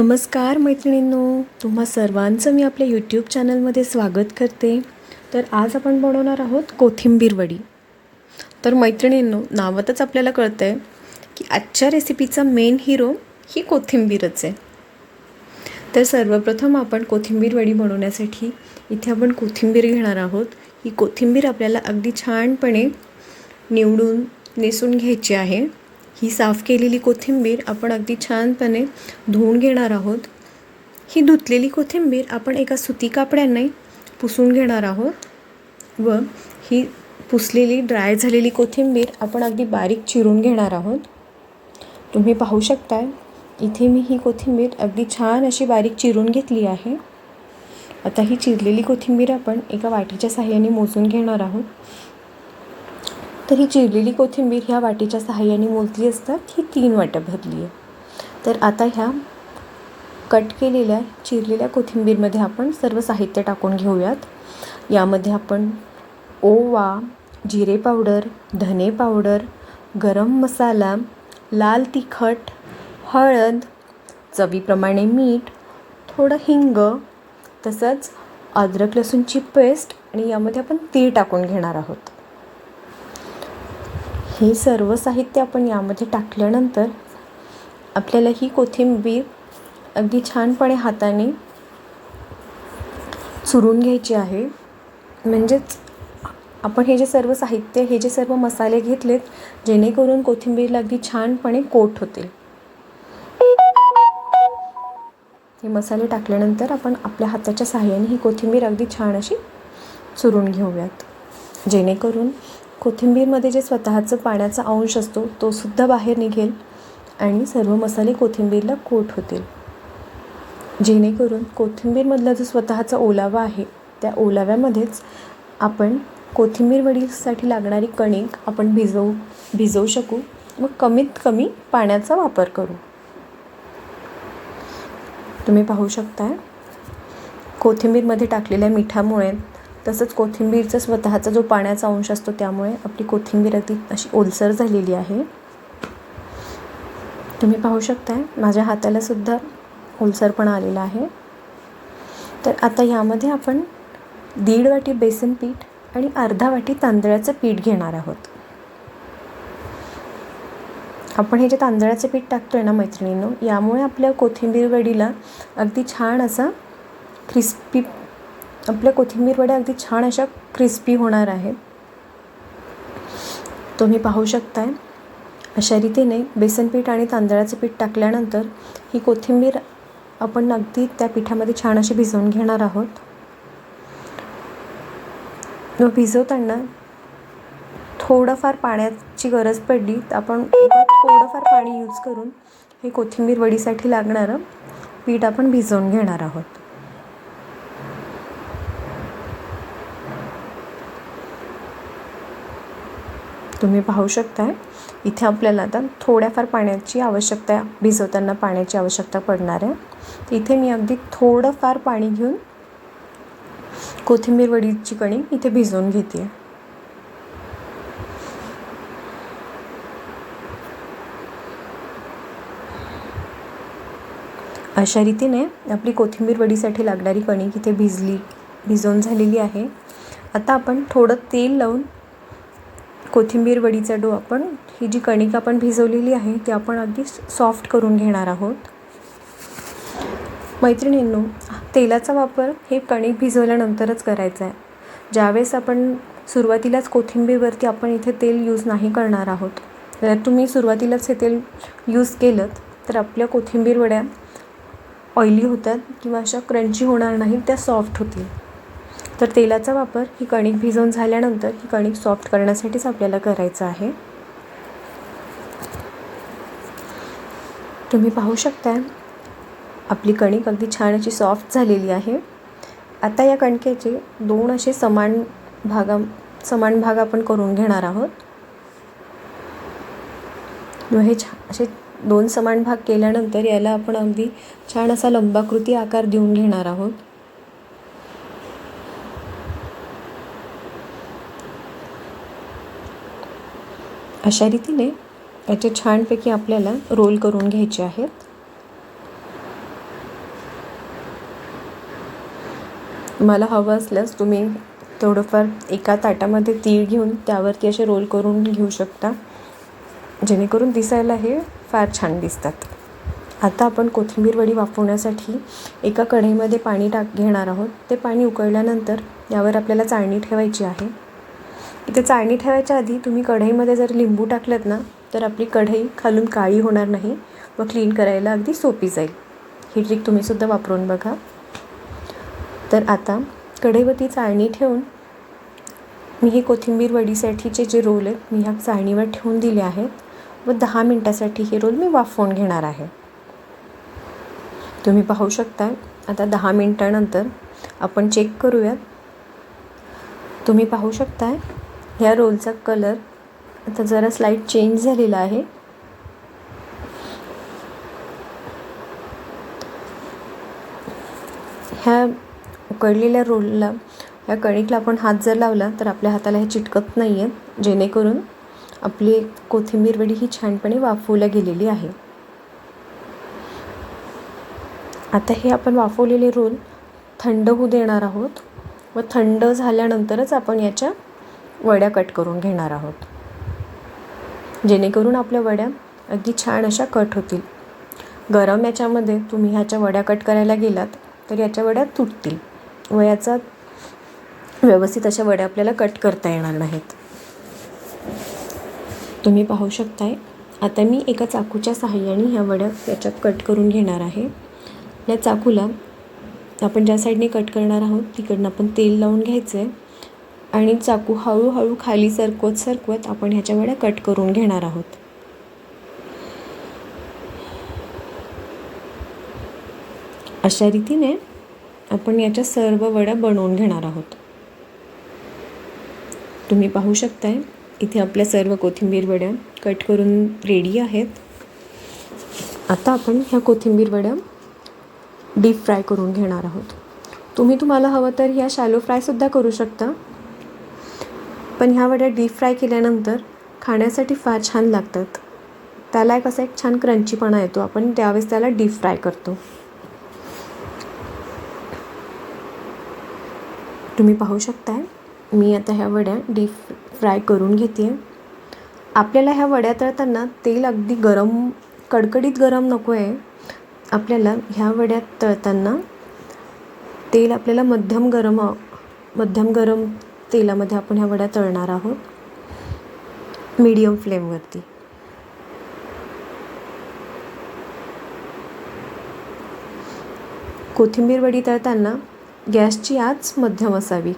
नमस्कार मैत्रिणींनो तुम्हा सर्वांचं मी आपल्या यूट्यूब चॅनलमध्ये स्वागत करते. तर आज आपण बनवणार आहोत कोथिंबीर वडी. तर मैत्रिणींनो नावातच आपल्याला कळतं आहे की आजच्या रेसिपीचा मेन हिरो ही कोथिंबीरच आहे. तर सर्वप्रथम आपण कोथिंबीर वडी बनवण्यासाठी इथे आपण कोथिंबीर घेणार आहोत. ही कोथिंबीर आपल्याला अगदी छानपणे निवडून नेसून घ्यायची आहे. ही साफ केलेली कोथिंबीर आपण अगदी छानपणे धुवून घेणार आहोत. ही धुतलेली कोथिंबीर आपण एका सुती कापड्याने पुसून घेणार आहोत व ही पुसलेली ड्राय झालेली कोथिंबीर आपण अगदी बारीक चिरून घेणार आहोत. तुम्ही पाहू शकताय इथे मी ही कोथिंबीर अगदी छान अशी बारीक चिरून घेतली आहे. आता ही चिरलेली कोथिंबीर आपण एका वाटीच्या साह्याने मोजून घेणार आहोत. तर ही चिरलेली कोथिंबीर ह्या वाटीच्या सहाय्याने मोजली असतात ही तीन वाटं भरली आहे. तर आता ह्या कट केलेल्या चिरलेल्या कोथिंबीरमध्ये आपण सर्व साहित्य टाकून घेऊयात. यामध्ये आपण ओवा जिरे पावडर धने पावडर गरम मसाला लाल तिखट हळद चवीप्रमाणे मीठ थोडं हिंग तसंच अद्रक लसूणची पेस्ट आणि यामध्ये आपण तीळ टाकून घेणार आहोत. हे सर्व साहित्य आपण यामध्ये टाकल्यानंतर आपल्याला ही कोथिंबीर अगदी छानपणे हाताने चुरून घ्यायची आहे. म्हणजेच आपण हे जे सर्व साहित्य हे जे सर्व मसाले घेतलेत जेणेकरून कोथिंबीरला अगदी छानपणे कोट होतील. हे मसाले टाकल्यानंतर आपण आपल्या हाताच्या सहाय्याने ही कोथिंबीर अगदी छान अशी चुरून घेऊयात. जेणेकरून कोथिंबीरमध्ये जे स्वतःचं पाण्याचा अंश असतो तो सुद्धा बाहेर निघेल आणि सर्व मसाले कोथिंबीरला कोट होतील. जेणेकरून कोथिंबीरमधला जो स्वतःचा ओलावा आहे त्या ओलाव्यामध्येच आपण कोथिंबीर वडीसाठी लागणारी कणिक आपण भिजवू भिजवू शकू व कमीत कमी पाण्याचा वापर करू. तुम्ही पाहू शकता कोथिंबीरमध्ये टाकलेल्या मिठामुळे तसंच कोथिंबीरचा स्वतःचा जो पाण्याचा अंश असतो त्यामुळे आपली कोथिंबीर अगदी अशी ओलसर झालेली आहे. तुम्ही पाहू शकताय माझ्या हाताला सुद्धा ओलसरपणा आलेला आहे. तर आता यामध्ये आपण दीड वाटी बेसन पीठ आणि अर्धा वाटी तांदळाचं पीठ घेणार आहोत. आपण हे जे तांदळाचं पीठ टाकतो आहे ना मैत्रिणींनो यामुळे आपल्या कोथिंबीर वडीला अगदी छान असा क्रिस्पी आपल्या कोथिंबीर वड्या अगदी छान अशा क्रिस्पी होणार आहेत. तुम्ही पाहू शकताय अशा रीतीने बेसन पीठ आणि तांदळाचं पीठ टाकल्यानंतर ही कोथिंबीर आपण अगदी त्या पिठामध्ये छान अशी भिजवून घेणार आहोत. भिजवताना थोडंफार पाण्याची गरज पडली तर आपण थोडंफार पाणी यूज करून हे कोथिंबीर वडीसाठी लागणारं पीठ आपण भिजवून घेणार आहोत. तुम्ही पाहू शकताय. इथे आपल्याला आता थोड्याफार पाण्याची आवश्यकता भिजवताना पाण्याची आवश्यकता पडणार आहे. इथे मी अगदी थोडंफार पाणी घेऊन कोथिंबीर वडीची कणिक इथे भिजवून घेते अशा रीतीने आपली कोथिंबीर वडीसाठी लागणारी कणिक इथे भिजली भिजवून झालेली आहे. आता आपण थोडं तेल लावून कोथिंबीर वडीचा डो आपण ही जी कणिक आपण भिजवलेली आहे ती आपण अगदी सॉफ्ट करून घेणार आहोत. मैत्रिणींनो तेलाचा वापर हे कणिक भिजवल्यानंतरच करायचा आहे. ज्यावेळेस आपण सुरुवातीलाच कोथिंबीरवरती आपण इथे तेल यूज नाही करणार आहोत जर तुम्ही सुरुवातीलाच हे तेल यूज केलं तर आपल्या कोथिंबीर वड्या ऑइली होतात किंवा अशा क्रंची होणार नाहीत त्या सॉफ्ट होतील. तर तेलाचा वापर ही कणिक भिजवून झाल्यानंतर ही कणिक सॉफ्ट करण्यासाठीच आपल्याला करायचं आहे. तुम्ही पाहू शकता आपली कणिक अगदी छान अशी सॉफ्ट झालेली आहे. आता या कणकेचे दोन असे समान भागा समान भाग आपण करून घेणार आहोत. हे छा असे दोन समान भाग केल्यानंतर याला आपण अगदी छान असा लंबाकृती आकार देऊन घेणार आहोत. अशा रीतीने याचे छानपैकी आपल्याला रोल करून घ्यायचे आहेत. मला हवं असल्यास तुम्ही थोडंफार एका ताटामध्ये तीळ घेऊन त्यावरती असे रोल करून घेऊ शकता. जेणेकरून दिसायला हे फार छान दिसतात. आता आपण कोथिंबीर वडी वाफवण्यासाठी एका कढईमध्ये पाणी टाक घेणार आहोत. ते पाणी उकळल्यानंतर यावर आपल्याला चाळणी ठेवायची आहे. इथे चाळणी ठेवायच्या आधी तुम्ही कढईमध्ये जर लिंबू टाकलंत ना तर आपली कढई खालून काळी होणार नाही. व क्लीन करायला अगदी सोपी जाईल. ही ट्रिक तुम्हीसुद्धा वापरून बघा. तर आता कढईवरती चाळणी ठेवून मी हे कोथिंबीर वडीसाठीचे जे रोल आहेत मी ह्या चाळणीवर ठेवून दिले आहेत. व दहा मिनटासाठी हे रोल मी वाफवून घेणार आहे. तुम्ही पाहू शकता आता दहा मिनटानंतर आपण चेक करूयात. तुम्ही पाहू शकताय ह्या रोलचा कलर आता जरा स्लाईट चेंज झालेला आहे. ह्या उकळलेल्या रोलला ह्या कणिकला आपण हात जर लावला तर आपल्या हाताला हे चिटकत नाही आहेत जेणेकरून आपली कोथिंबीर वडी ही छानपणे वाफवल्या गेलेली आहे. आता हे आपण वाफवलेले रोल थंड होऊ देणार आहोत. व थंड झाल्यानंतरच आपण याच्या वड्या कट करून घेणार आहोत. जेणेकरून आपल्या वड्या अगदी छान अशा कट होतील. गरम याच्यामध्ये तुम्ही ह्याच्या वड्या कट करायला गेलात तर याच्या वड्या तुटतील व याचा व्यवस्थित अशा वड्या आपल्याला कट करता येणार नाहीत. तुम्ही पाहू शकताय आता मी एका चाकूच्या सहाय्याने ह्या वड्या याच्यात कट करून घेणार आहे. या चाकूला आपण ज्या साईडने कट करणार आहोत तिकडनं आपण तेल लावून घ्यायचं आहे आणि चाकू हळूहळू खाली सरकवत सरकवत आपण ह्याच्या वड्या कट करून घेणार आहोत. अशा रीतीने आपण याच्या सर्व वड्या बनवून घेणार आहोत. तुम्ही पाहू शकताय इथे आपल्या सर्व कोथिंबीर वड्या कट करून रेडी आहेत. आता आपण ह्या कोथिंबीर वड्या डीप फ्राय करून घेणार आहोत. तुम्ही तुम्हाला हवं तर ह्या शॅलो फ्रायसुद्धा करू शकता. पण ह्या वड्या डीप फ्राय केल्यानंतर खाण्यासाठी फार छान लागतात. त्याला एक असा एक छान क्रंचीपणा येतो. आपण त्यावेळेस त्याला डीप फ्राय करतो. तुम्ही पाहू शकताय मी आता ह्या वड्या डीप फ्राय करून घेते. आपल्याला ह्या वड्या तळताना तेल अगदी गरम कडकडीत गरम नको आहे आपल्याला ह्या वड्या तळताना तेल आपल्याला मध्यम गरम मध्यम गरम तेलामध्ये आपण ह्या वड्या तळणार आहोत. मीडियम फ्लेमवरती. कोथिंबीर वडी तळताना गॅसची आच मध्यम असावी.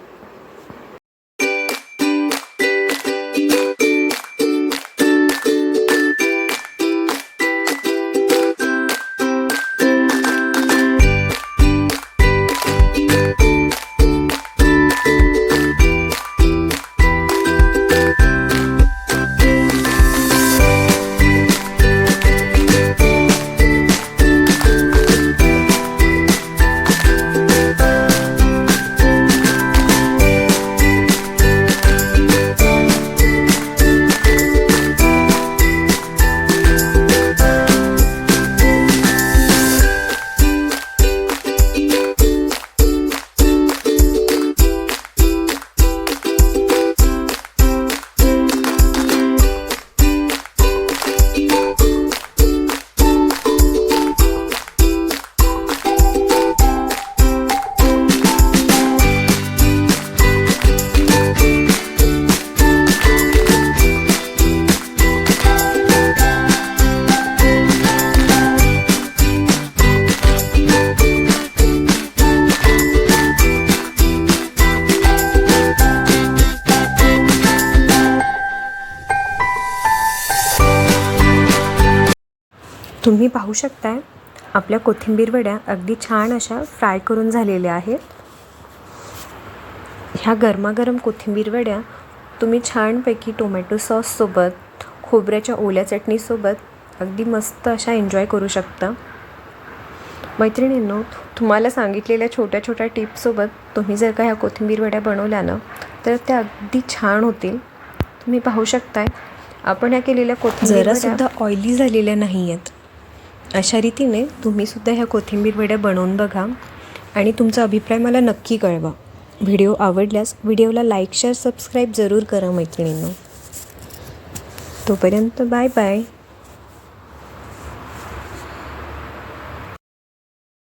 तुम्ही पाहू शकताय आपल्या कोथिंबीर वड्या अगदी छान अशा फ्राय करून झालेल्या आहेत. ह्या गरमागरम कोथिंबीर वड्या तुम्ही छानपैकी टोमॅटो सॉससोबत खोबऱ्याच्या ओल्या चटणीसोबत अगदी मस्त अशा एन्जॉय करू शकता. मैत्रिणींनो तुम्हाला सांगितलेल्या छोट्या छोट्या टिप्ससोबत तुम्ही जर का ह्या कोथिंबीर वड्या बनवल्या ना तर त्या अगदी छान होतील. तुम्ही पाहू शकताय आपण ह्या केलेल्या कोथिंबीर जरासुद्धा ऑइली झालेल्या नाही आहेत अशा रीतीने तुम्हीसुद्धा ह्या कोथिंबीर वड्या बनवून बघा आणि तुमचा अभिप्राय मला नक्की कळवा. व्हिडिओ आवडल्यास व्हिडिओला लाईक शेअर सबस्क्राईब जरूर करा मैत्रिणींनो. तोपर्यंत बाय बाय.